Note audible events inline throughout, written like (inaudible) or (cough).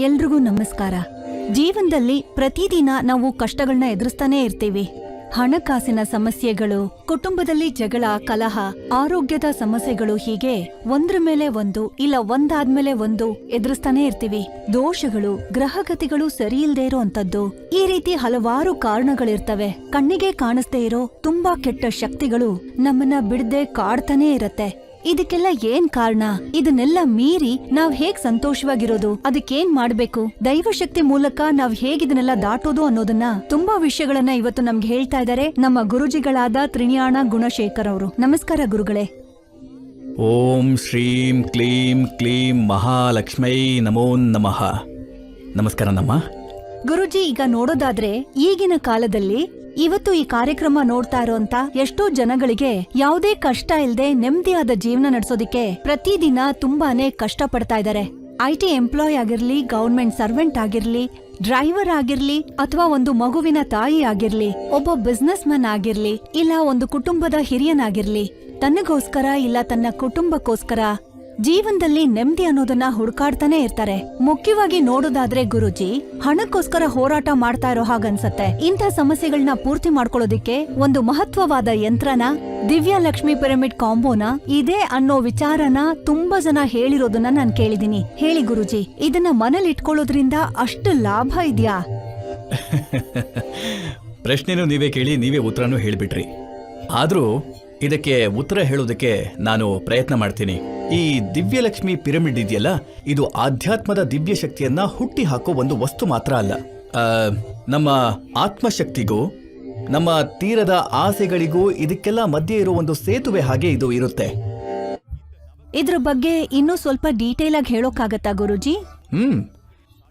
ಎಲ್ರಿಗೂ ನಮಸ್ಕಾರ. ಜೀವನದಲ್ಲಿ ಪ್ರತಿದಿನ ನಾವು ಕಷ್ಟಗಳನ್ನ ಎದುರಿಸ್ತಾನೆ ಇರ್ತೀವಿ. ಹಣಕಾಸಿನ ಸಮಸ್ಯೆಗಳು, ಕುಟುಂಬದಲ್ಲಿ ಜಗಳ, ಕಲಹ, ಆರೋಗ್ಯದ ಸಮಸ್ಯೆಗಳು ಹೀಗೆ ಒಂದ್ರ ಮೇಲೆ ಒಂದು, ಇಲ್ಲ ಒಂದಾದ್ಮೇಲೆ ಒಂದು ಎದುರಿಸ್ತಾನೆ ಇರ್ತೀವಿ. ದೋಷಗಳು, ಗ್ರಹಗತಿಗಳು ಸರಿ ಇಲ್ದೇ ಇರೋ ಅಂತದ್ದು ಈ ರೀತಿ ಹಲವಾರು ಕಾರಣಗಳಿರ್ತವೆ. ಕಣ್ಣಿಗೆ ಕಾಣಿಸ್ದೇ ಇರೋ ತುಂಬಾ ಕೆಟ್ಟ ಶಕ್ತಿಗಳು ನಮ್ಮನ್ನ ಬಿಡದೆ ಕಾಡ್ತಾನೆ ಇರತ್ತೆ. ಇದಕ್ಕೆಲ್ಲ ಏನ್ ಕಾರಣ? ಇದನ್ನೆಲ್ಲ ಮೀರಿ ನಾವ್ ಹೇಗ್ ಸಂತೋಷವಾಗಿರೋದು? ಅದಕ್ಕೇನ್ ಮಾಡ್ಬೇಕು? ದೈವಶಕ್ತಿ ಮೂಲಕ ನಾವ್ ಹೇಗಿದನ್ನೆಲ್ಲ ದಾಟೋದು ಅನ್ನೋದನ್ನ ತುಂಬಾ ವಿಷಯಗಳನ್ನ ಇವತ್ತು ನಮ್ಗೆ ಹೇಳ್ತಾ ಇದ್ದಾರೆ ನಮ್ಮ ಗುರುಜಿಗಳಾದ ತ್ರಿನಿಯಾಣ ಗುಣಶೇಖರ್ ಅವರು. ನಮಸ್ಕಾರ ಗುರುಗಳೇ. ಓಂ ಶ್ರೀಂ ಕ್ಲೀಂ ಕ್ಲೀಂ ಮಹಾಲಕ್ಷ್ಮೈ ನಮೋ ನಮಃ. ನಮಸ್ಕಾರ ನಮ್ಮ. ಗುರುಜಿ ಈಗ ನೋಡೋದಾದ್ರೆ ಈಗಿನ ಕಾಲದಲ್ಲಿ ಇವತ್ತು ಈ ಕಾರ್ಯಕ್ರಮ ನೋಡ್ತಾ ಇರೋಂತ ಎಷ್ಟೋ ಜನಗಳಿಗೆ ಯಾವುದೇ ಕಷ್ಟ ಇಲ್ಲದೆ ನೆಮ್ಮದಿಯಾದ ಜೀವನ ನಡೆಸೋದಿಕ್ಕೆ ಪ್ರತಿದಿನ ತುಂಬಾನೇ ಕಷ್ಟ ಪಡ್ತಾ ಇದ್ದಾರೆ. ಐ ಟಿ ಎಂಪ್ಲಾಯ್ ಆಗಿರ್ಲಿ ಗವರ್ಮೆಂಟ್ ಸರ್ವೆಂಟ್ ಆಗಿರ್ಲಿ, ಡ್ರೈವರ್ ಆಗಿರ್ಲಿ, ಅಥವಾ ಒಂದು ಮಗುವಿನ ತಾಯಿ ಆಗಿರ್ಲಿ, ಒಬ್ಬ ಬಿಸ್ನೆಸ್ ಮನ್ ಆಗಿರ್ಲಿ, ಇಲ್ಲ ಒಂದು ಕುಟುಂಬದ ಹಿರಿಯನಾಗಿರ್ಲಿ ತನ್ನಗೋಸ್ಕರ ಇಲ್ಲ ತನ್ನ ಕುಟುಂಬಕ್ಕೋಸ್ಕರ ಜೀವನದಲ್ಲಿ ನೆಮ್ಮದಿ ಅನ್ನೋದನ್ನ ಹುಡುಕಾಡ್ತಾನೆ ಇರ್ತಾರೆ. ಮುಖ್ಯವಾಗಿ ನೋಡೋದಾದ್ರೆ ಗುರುಜಿ, ಹಣಕ್ಕೋಸ್ಕರ ಹೋರಾಟ ಮಾಡ್ತಾ ಇರೋ ಹಾಗನ್ಸತ್ತೆ. ಇಂಥ ಸಮಸ್ಯೆಗಳನ್ನ ಪೂರ್ತಿ ಮಾಡ್ಕೊಳ್ಳೋದಿಕ್ಕೆ ಒಂದು ಮಹತ್ವವಾದ ಯಂತ್ರನ, ದಿವ್ಯ ಲಕ್ಷ್ಮಿ ಪಿರಮಿಡ್ ಕಾಂಬೋನ ಇದೆ ಅನ್ನೋ ವಿಚಾರನ ತುಂಬಾ ಜನ ಹೇಳಿರೋದನ್ನ ನಾನು ಕೇಳಿದೀನಿ. ಹೇಳಿ ಗುರುಜಿ, ಇದನ್ನ ಮನೇಲಿ ಇಟ್ಕೊಳ್ಳೋದ್ರಿಂದ ಅಷ್ಟು ಲಾಭ ಇದ್ಯಾ? (laughs) ಪ್ರಶ್ನೆನೂ ನೀವೇ ಕೇಳಿ, ನೀವೇ ಉತ್ತರನೂ ಹೇಳಿಬಿಟ್ರಿ. ಆದರೂ ಇದಕ್ಕೆ ಉತ್ತರ ಹೇಳೋದಕ್ಕೆ ನಾನು ಪ್ರಯತ್ನ ಮಾಡ್ತೀನಿ. ಈ ದಿವ್ಯಲಕ್ಷ್ಮಿ ಪಿರಮಿಡ್ ಇದೆಯಲ್ಲ ಇದು ಆಧ್ಯಾತ್ಮದ ದಿವ್ಯ ಶಕ್ತಿಯನ್ನ ಹುಟ್ಟಿ ಹಾಕೋ ಒಂದು ವಸ್ತು ಮಾತ್ರ ಅಲ್ಲ. ನಮ್ಮ ಆತ್ಮಶಕ್ತಿಗೂ ನಮ್ಮ ತೀರದ ಆಸೆಗಳಿಗೂ ಇದಕ್ಕೆಲ್ಲ ಮಧ್ಯೆ ಇರೋ ಒಂದು ಸೇತುವೆ ಹಾಗೆ ಇದು ಇರುತ್ತೆ. ಇದ್ರ ಬಗ್ಗೆ ಇನ್ನೂ ಸ್ವಲ್ಪ ಡೀಟೇಲ್ ಆಗಿ ಹೇಳೋಕ್ಕಾಗತ್ತಾ ಗುರುಜಿ? ಹ್ಮ್.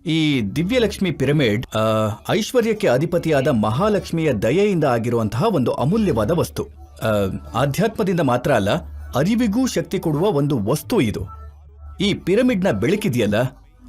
ಈ ದಿವ್ಯಲಕ್ಷ್ಮಿ ಪಿರಮಿಡ್ ಆ, ಐಶ್ವರ್ಯಕ್ಕೆ ಅಧಿಪತಿಯಾದ ಮಹಾಲಕ್ಷ್ಮಿಯ ದಯೆಯಿಂದ ಆಗಿರುವಂತಹ ಒಂದು ಅಮೂಲ್ಯವಾದ ವಸ್ತು. ಆ, ಆಧ್ಯಾತ್ಮದಿಂದ ಮಾತ್ರ ಅಲ್ಲ ಅರಿವಿಗೂ ಶಕ್ತಿ ಕೊಡುವ ಒಂದು ವಸ್ತು ಇದು. ಈ ಪಿರಮಿಡ್ನ ಬೆಳಕಿದೆಯಲ್ಲ?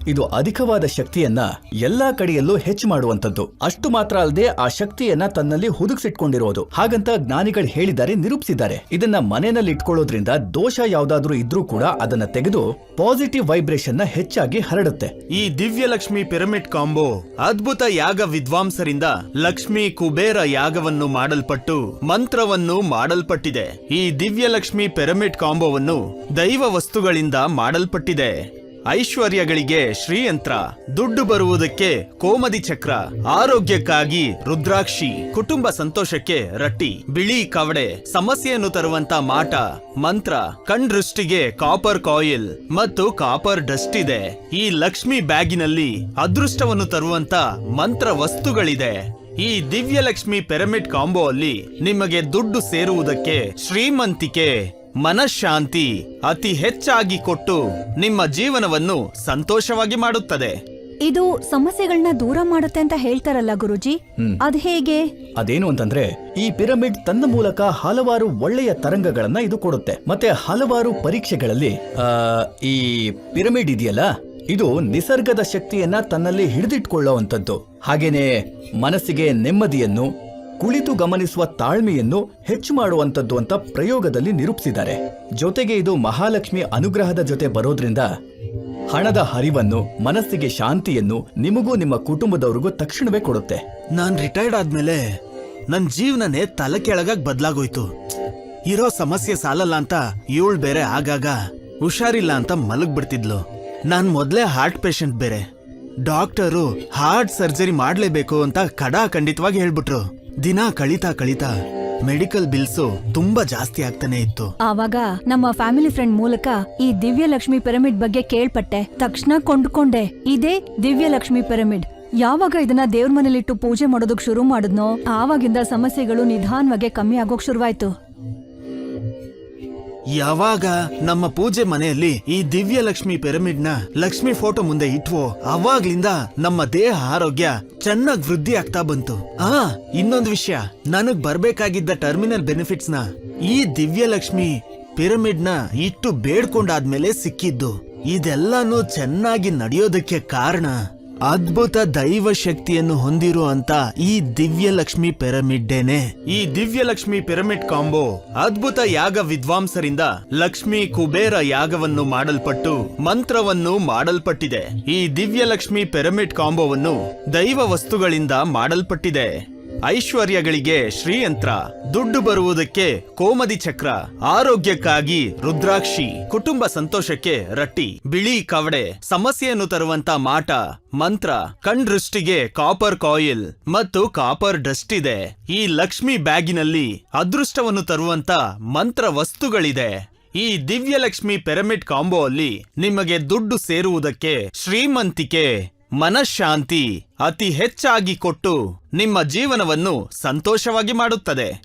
ಇದು ಅಧಿಕವಾದ ಶಕ್ತಿಯನ್ನ ಎಲ್ಲಾ ಕಡೆಯಲ್ಲೂ ಹೆಚ್ಚು ಮಾಡುವಂತದ್ದು ಅಷ್ಟು ಮಾತ್ರ ಅಲ್ಲದೆ ಆ ಶಕ್ತಿಯನ್ನ ತನ್ನಲ್ಲಿ ಹುದುಗಿಸಿಟ್ಕೊಂಡಿರೋದು. ಹಾಗಂತ ಜ್ಞಾನಿಗಳು ಹೇಳಿದ್ದಾರೆ, ನಿರೂಪಿಸಿದ್ದಾರೆ. ಇದನ್ನ ಮನೆಯಲ್ಲಿ ಇಟ್ಕೊಳ್ಳೋದ್ರಿಂದ ದೋಷ ಯಾವ್ದಾದ್ರೂ ಇದ್ರೂ ಕೂಡ ಅದನ್ನ ತೆಗೆದು ಪಾಸಿಟಿವ್ ವೈಬ್ರೇಷನ್ನ ಹೆಚ್ಚಾಗಿ ಹರಡುತ್ತೆ. ಈ ದಿವ್ಯ ಲಕ್ಷ್ಮಿ ಪಿರಮಿಡ್ ಕಾಂಬೋ ಅದ್ಭುತ ಯಾಗ ವಿದ್ವಾಂಸರಿಂದ ಲಕ್ಷ್ಮಿ ಕುಬೇರ ಯಾಗವನ್ನು ಮಾಡಲ್ಪಟ್ಟು ಮಂತ್ರವನ್ನು ಮಾಡಲ್ಪಟ್ಟಿದೆ. ಈ ದಿವ್ಯ ಲಕ್ಷ್ಮಿ ಪಿರಮಿಡ್ ಕಾಂಬೋವನ್ನು ದೈವ ವಸ್ತುಗಳಿಂದ ಮಾಡಲ್ಪಟ್ಟಿದೆ. ಐಶ್ವರ್ಯಗಳಿಗೆ ಶ್ರೀಯಂತ್ರ, ದುಡ್ಡು ಬರುವುದಕ್ಕೆ ಕೋಮದಿ ಚಕ್ರ, ಆರೋಗ್ಯಕ್ಕಾಗಿ ರುದ್ರಾಕ್ಷಿ, ಕುಟುಂಬ ಸಂತೋಷಕ್ಕೆ ರಟ್ಟಿ, ಬಿಳಿ ಕವಡೆ, ಸಮಸ್ಯೆಯನ್ನು ತರುವಂತ ಮಾಟ, ಮಂತ್ರ, ಕಣ್ದೃಷ್ಟಿಗೆ ಕಾಪರ್ ಕಾಯಿಲ್ ಮತ್ತು ಕಾಪರ್ ಡಸ್ಟ್ ಇದೆ. ಈ ಲಕ್ಷ್ಮಿ ಬ್ಯಾಗಿನಲ್ಲಿ ಅದೃಷ್ಟವನ್ನು ತರುವಂತ ಮಂತ್ರ ವಸ್ತುಗಳಿದೆ. ಈ ದಿವ್ಯಲಕ್ಷ್ಮಿ ಪಿರಮಿಡ್ ಕಾಂಬೋ ಅಲ್ಲಿ ನಿಮಗೆ ದುಡ್ಡು ಸೇರುವುದಕ್ಕೆ ಶ್ರೀಮಂತಿಕೆ ಮನಃಶಾಂತಿ ಅತಿ ಹೆಚ್ಚಾಗಿ ಕೊಟ್ಟು ನಿಮ್ಮ ಜೀವನವನ್ನು ಸಂತೋಷವಾಗಿ ಮಾಡುತ್ತದೆ. ಇದು ಸಮಸ್ಯೆಗಳನ್ನ ದೂರ ಮಾಡುತ್ತೆ ಅಂತ ಹೇಳ್ತಾರಲ್ಲ ಗುರುಜಿ? ಅದ್ ಹೇಗೆ? ಅದೇನು ಅಂತಂದ್ರೆ ಈ ಪಿರಮಿಡ್ ತನ್ನ ಮೂಲಕ ಹಲವಾರು ಒಳ್ಳೆಯ ತರಂಗಗಳನ್ನ ಇದು ಕೊಡುತ್ತೆ. ಮತ್ತೆ ಹಲವಾರು ಪರೀಕ್ಷೆಗಳಲ್ಲಿ ಆ, ಈ ಪಿರಮಿಡ್ ಇದೆಯಲ್ಲ ಇದು ನಿಸರ್ಗದ ಶಕ್ತಿಯನ್ನ ತನ್ನಲ್ಲಿ ಹಿಡಿದಿಟ್ಕೊಳ್ಳುವಂಥದ್ದು. ಹಾಗೇನೆ ಮನಸ್ಸಿಗೆ ನೆಮ್ಮದಿಯನ್ನು ಕುಳಿತು ಗಮನಿಸುವ ತಾಳ್ಮೆಯನ್ನು ಹೆಚ್ಚು ಮಾಡುವಂಥದ್ದು ಅಂತ ಪ್ರಯೋಗದಲ್ಲಿ ನಿರೂಪಿಸಿದ್ದಾರೆ. ಜೊತೆಗೆ ಇದು ಮಹಾಲಕ್ಷ್ಮಿ ಅನುಗ್ರಹದ ಜೊತೆ ಬರೋದ್ರಿಂದ ಹಣದ ಹರಿವನ್ನು, ಮನಸ್ಸಿಗೆ ಶಾಂತಿಯನ್ನು ನಿಮಗೂ ನಿಮ್ಮ ಕುಟುಂಬದವ್ರಿಗೂ ತಕ್ಷಣವೇ ಕೊಡುತ್ತೆ. ನಾನ್ ರಿಟೈರ್ಡ್ ಆದ್ಮೇಲೆ ನನ್ ಜೀವನನೇ ತಲೆ ಕೆಳಗಾಗ್ ಬದ್ಲಾಗೋಯ್ತು. ಇರೋ ಸಮಸ್ಯೆ ಸಾಲಲ್ಲ ಅಂತ ಇವಳು ಬೇರೆ ಆಗಾಗ ಹುಷಾರಿಲ್ಲ ಅಂತ ಮಲಗ್ ಬಿಡ್ತಿದ್ಲು ನಾನ್ ಮೊದ್ಲೇ ಹಾರ್ಟ್ ಪೇಷಂಟ್ ಬೇರೆ. ಡಾಕ್ಟರು ಹಾರ್ಟ್ ಸರ್ಜರಿ ಮಾಡ್ಲೇಬೇಕು ಅಂತ ಖಡಾ ಖಂಡಿತವಾಗಿ ಹೇಳ್ಬಿಟ್ರು. ದಿನ ಕಳೀತಾ ಕಳೀತಾ ಮೆಡಿಕಲ್ ಬಿಲ್ಸು ತುಂಬಾ ಜಾಸ್ತಿ ಆಗ್ತಾನೆ ಇತ್ತು. ಆವಾಗ ನಮ್ಮ ಫ್ಯಾಮಿಲಿ ಫ್ರೆಂಡ್ ಮೂಲಕ ಈ ದಿವ್ಯ ಲಕ್ಷ್ಮಿ ಪಿರಮಿಡ್ ಬಗ್ಗೆ ಕೇಳ್ಪಟ್ಟೆ. ತಕ್ಷಣ ಕೊಂಡ್ಕೊಂಡೆ, ಇದೇ ದಿವ್ಯ ಲಕ್ಷ್ಮಿ ಪಿರಮಿಡ್. ಯಾವಾಗ ಇದನ್ನ ದೇವ್ರ ಮನೇಲಿಟ್ಟು ಪೂಜೆ ಮಾಡೋದಕ್ ಶುರು ಮಾಡಿದ್ನೋ, ಆವಾಗಿಂದ ಸಮಸ್ಯೆಗಳು ನಿಧಾನವಾಗಿ ಕಮ್ಮಿ ಆಗೋಕ್ ಶುರುವಾಯ್ತು. ಯಾವಾಗ ನಮ್ಮ ಪೂಜೆ ಮನೆಯಲ್ಲಿ ಈ ದಿವ್ಯ ಲಕ್ಷ್ಮಿ ಪಿರಮಿಡ್ನ ಲಕ್ಷ್ಮಿ ಫೋಟೋ ಮುಂದೆ ಇಟ್ವೋ, ಅವಾಗ್ಲಿಂದ ನಮ್ಮ ದೇಹ ಆರೋಗ್ಯ ಚೆನ್ನಾಗ್ ವೃದ್ಧಿ ಆಗ್ತಾ ಬಂತು. ಆ, ಇನ್ನೊಂದು ವಿಷಯ. ನನಗ್ ಬರ್ಬೇಕಾಗಿದ್ದ ಟರ್ಮಿನಲ್ ಬೆನಿಫಿಟ್ಸ್ನ ಈ ದಿವ್ಯ ಲಕ್ಷ್ಮಿ ಪಿರಮಿಡ್ನ ಇಟ್ಟು ಬೇಡ್ಕೊಂಡಾದ್ಮೇಲೆ ಸಿಕ್ಕಿದ್ದು. ಇದೆಲ್ಲಾನು ಚೆನ್ನಾಗಿ ನಡೆಯೋದಕ್ಕೆ ಕಾರಣ. ಅದ್ಭುತ ದೈವ ಶಕ್ತಿಯನ್ನು ಹೊಂದಿರುವಂತ ಈ ದಿವ್ಯ ಲಕ್ಷ್ಮಿ ಪಿರಮಿಡ್ಡೇನೆ. ಈ ದಿವ್ಯ ಲಕ್ಷ್ಮಿ ಪಿರಮಿಡ್ ಕಾಂಬೋ ಅದ್ಭುತ ಯಾಗ ವಿದ್ವಾಂಸರಿಂದ ಲಕ್ಷ್ಮಿ ಕುಬೇರ ಯಾಗವನ್ನು ಮಾಡಲ್ಪಟ್ಟು ಮಂತ್ರವನ್ನು ಮಾಡಲ್ಪಟ್ಟಿದೆ. ಈ ದಿವ್ಯ ಲಕ್ಷ್ಮಿ ಪಿರಮಿಡ್ ಕಾಂಬೋವನ್ನು ದೈವ ವಸ್ತುಗಳಿಂದ ಮಾಡಲ್ಪಟ್ಟಿದೆ. ಐಶ್ವರ್ಯಗಳಿಗೆ ಶ್ರೀಯಂತ್ರ, ದುಡ್ಡು ಬರುವುದಕ್ಕೆ ಕೋಮದಿ ಚಕ್ರ, ಆರೋಗ್ಯಕ್ಕಾಗಿ ರುದ್ರಾಕ್ಷಿ, ಕುಟುಂಬ ಸಂತೋಷಕ್ಕೆ ರಟ್ಟಿ, ಬಿಳಿ ಕವಡೆ, ಸಮಸ್ಯೆಯನ್ನು ತರುವಂತ ಮಾಟ, ಮಂತ್ರ, ಕಣ್ದೃಷ್ಟಿಗೆ ಕಾಪರ್ ಕಾಯಿಲ್ ಮತ್ತು ಕಾಪರ್ ಡಸ್ಟ್ ಇದೆ. ಈ ಲಕ್ಷ್ಮಿ ಬ್ಯಾಗಿನಲ್ಲಿ ಅದೃಷ್ಟವನ್ನು ತರುವಂತ ಮಂತ್ರ ವಸ್ತುಗಳಿದೆ. ಈ ದಿವ್ಯಲಕ್ಷ್ಮಿ ಪಿರಮಿಡ್ ಕಾಂಬೋ ಅಲ್ಲಿ ನಿಮಗೆ ದುಡ್ಡು ಸೇರುವುದಕ್ಕೆ ಶ್ರೀಮಂತಿಕೆ ಮನಃಶಾಂತಿ ಅತಿ ಹೆಚ್ಚಾಗಿ ಕೊಟ್ಟು ನಿಮ್ಮ ಜೀವನವನ್ನು ಸಂತೋಷವಾಗಿ ಮಾಡುತ್ತದೆ.